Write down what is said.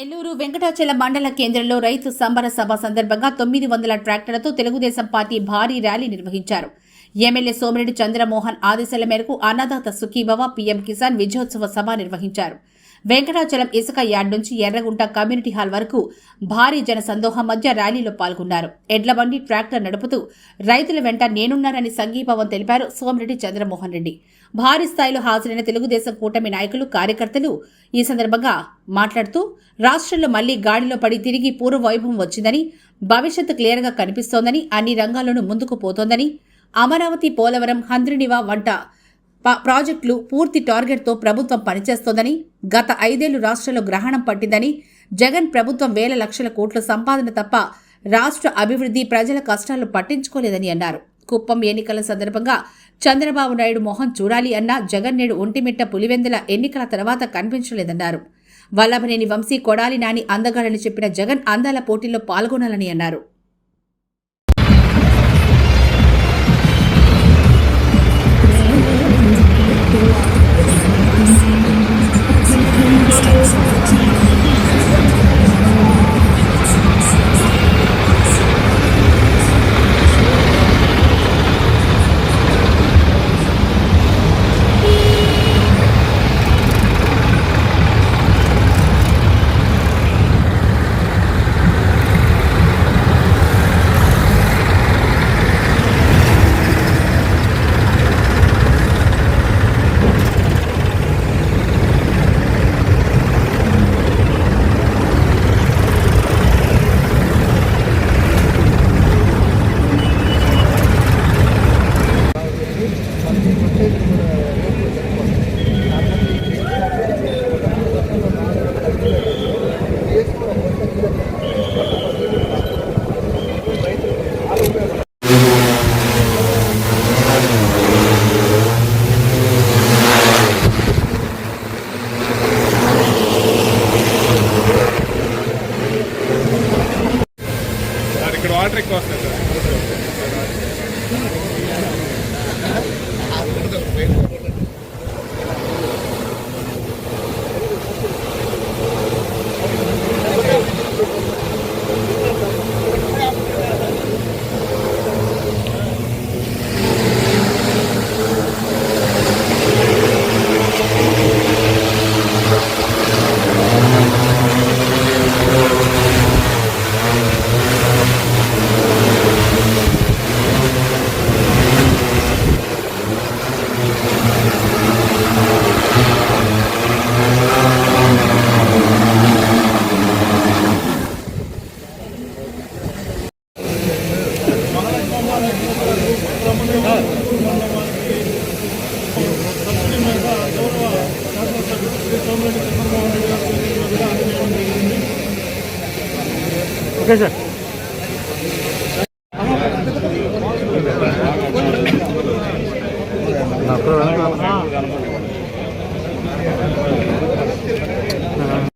నెల్లూరు వెంకటాచల మండల కేంద్రంలో రైతు సంబర సభ సందర్భంగా తొమ్మిది వందల ట్రాక్టర్లతో తెలుగుదేశం పార్టీ భారీ ర్యాలీ నిర్వహించారు. ఎమ్మెల్యే సోమిరెడ్డి చంద్రమోహన్ ఆదేశాల మేరకు అన్నదాత సుఖీభవ పీఎం కిసాన్ విజయోత్సవ సభ నిర్వహించారు. వెంకటాచలం ఇసుక యార్డ్ నుంచి ఎర్రగుంట కమ్యూనిటీ హాల్ వరకు భారీ జన సందోహం మధ్య ర్యాలీలో పాల్గొన్నారు. ఎడ్ల బండి ట్రాక్టర్ నడుపుతూ రైతుల వెంట నేనున్నానని సంఘీభావం తెలిపారు సోమిరెడ్డి చంద్రమోహన్ రెడ్డి. భారీ స్థాయిలో హాజరైన తెలుగుదేశం కూటమి నాయకులు కార్యకర్తలు ఈ సందర్భంగా మాట్లాడుతూ రాష్ట్రంలో మళ్ళీ గాడిలో పడి తిరిగి పూర్వ వైభవం వచ్చిందని భవిష్యత్తు క్లియర్గా కనిపిస్తోందని అన్ని రంగాల్లోనూ ముందుకు పోతోందని అమరావతి పోలవరం హంద్రినివా వంట ప్రాజెక్టులు పూర్తి టార్గెట్తో ప్రభుత్వం పనిచేస్తోందని గత ఐదేళ్ళు రాష్ట్రంలో గ్రహణం పట్టిందని జగన్ ప్రభుత్వం వేల లక్షల కోట్ల సంపాదన తప్ప రాష్ట్ర అభివృద్ధి ప్రజల కష్టాలు పట్టించుకోలేదని అన్నారు. కుప్పం ఎన్నికల సందర్భంగా చంద్రబాబు నాయుడు మొహం చూడాలి అన్నా జగన్ నేడు ఒంటిమిట్ట పులివెందుల ఎన్నికల తర్వాత కనిపించలేదన్నారు. వల్లభనేని వంశీ కొడాలి నాని అందగాడని చెప్పిన జగన్ అందాల పోటీల్లో పాల్గొనాలని అన్నారు. Costa agora. ఓకే సార్ నాకు